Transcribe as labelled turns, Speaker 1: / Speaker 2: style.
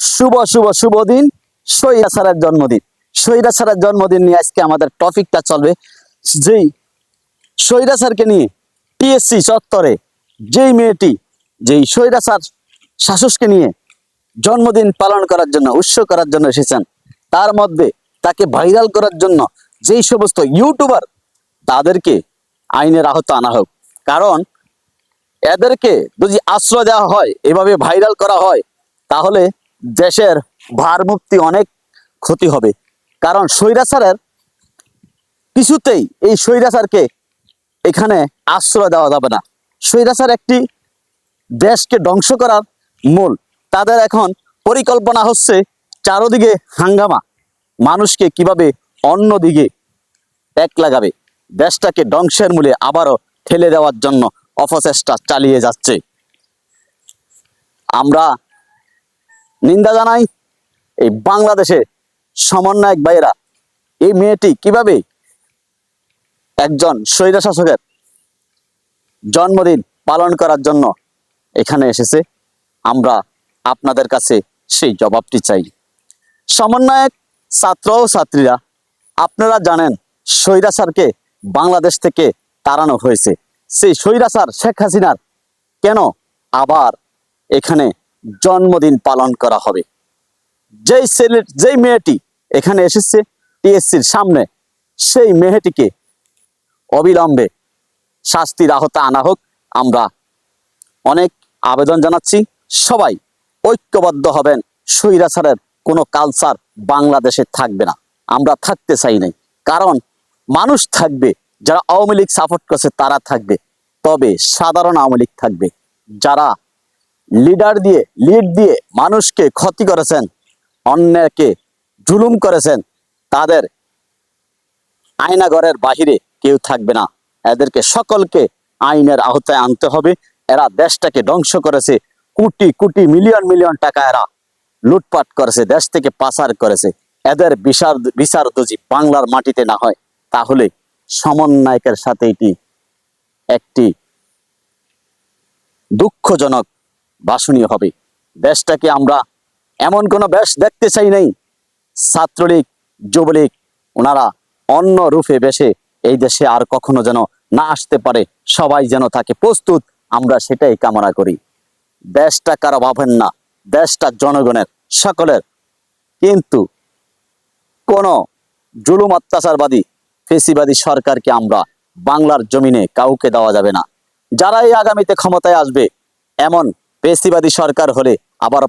Speaker 1: শুভ শুভ শুভ দিন। সৈরা স্যারের জন্মদিন। সৈরা স্যারের জন্মদিন নিয়ে আজকে আমাদের টপিকটা চলবে। যেই সৈরা স্যারকে নিয়ে টিএসসি চত্বরে যেই মেয়েটি, যেই সৈরা স্যার শাসুসকে নিয়ে জন্মদিন পালন করার জন্য, উৎসব করার জন্য এসেছেন, তার মধ্যে তাকে ভাইরাল করার জন্য যেই সমস্ত ইউটিউবার তাদেরকে আইনের আহত আনা হোক। কারণ এদেরকে যদি আশ্রয় দেওয়া হয়, এভাবে ভাইরাল করা হয়, তাহলে দেশের ভারমুক্তি অনেক ক্ষতি হবে। কারণ স্বৈরাচারের কিছুতেই এই স্বৈরাচারকে এখানে আশ্রয় দেওয়া যাবে না। স্বৈরাচার একটি দেশকে ধ্বংস করার মূল। তাদের এখন পরিকল্পনা হচ্ছে চারোদিকে হাঙ্গামা। মানুষকে কীভাবে অন্যদিকে এক লাগাবে? দেশটাকে ধ্বংসের মূলে আবারও ঠেলে দেওয়ার জন্য অপচেষ্টা চালিয়ে যাচ্ছে। আমরা নিন্দা জানাই এই বাংলাদেশে সমন্বয়ক ভাইয়েরা। এই মেয়েটি কীভাবে একজন স্বৈরা শাসকের জন্মদিন পালন করার জন্য এখানে এসেছে, আমরা আপনাদের কাছে সেই জবাবটি চাই। সমন্বয়ক ছাত্র ও ছাত্রীরা, আপনারা জানেন স্বৈরাচারকে বাংলাদেশ থেকে তাড়ানো হয়েছে। সেই স্বৈরাচার শেখ হাসিনার কেন আবার এখানে জন্মদিন পালন করা হবে। যেই ছেলে যেই মেয়েটি এখানে এসেছে, টিএসসির সামনে, সেই মেয়েটিকে অবিলম্বে শাস্তির আহতা আনা হোক। আমরা অনেক আবেদন জানাচ্ছি। সবাই ঐক্যবদ্ধ হবেন। স্বৈরাচারের কোনো কালচার বাংলাদেশে থাকবে না। আমরা থাকতে চাই নাই। কারণ মানুষ থাকবে, যারা আওয়ামী লীগ সাপোর্ট করছে, তারা থাকবে। তবে সাধারণ আওয়ামী লীগ থাকবে। যারা লিডার দিয়ে লিড দিয়ে মানুষকে ক্ষতি করেছেন, অন্যকে জুলুম করেছেন, তাদের আয়নাগরের বাহিরে কেউ থাকবে না। এদেরকে সকলকে আইনের আওতায় আনতে হবে। এরা দেশটাকে ধ্বংস করেছে। কোটি কোটি, মিলিয়ন মিলিয়ন টাকা এরা লুটপাট করেছে, দেশ থেকে পাচার করেছে। এদের বিচার বিচার যদি বাংলার মাটিতে না হয়। তাহলে সমন্বয়কের সাথে এটি একটি দুঃখজনক বাসনীয় হবে। দেশটাকে আমরা এমন কোনো বেশ দেখতে চাই নাই। ছাত্রলীগ, যুবলীগ, ওনারা অন্য রূপে বেশে এই দেশে আর কখনো যেন না আসতে পারে। সবাই যেন থাকে প্রস্তুত, আমরা সেটাই কামনা করি। দেশটা কারও ভাবেন না দেশটা জনগণের সকলের। কিন্তু কোন জুলুম, অত্যাচারবাদী, ফেসিবাদী সরকারকে আমরা বাংলার জমিনে কাউকে দেওয়া যাবে না। যারাই আগামীতে ক্ষমতায় আসবে, এমন পেশিবাদী সরকার হলে আবার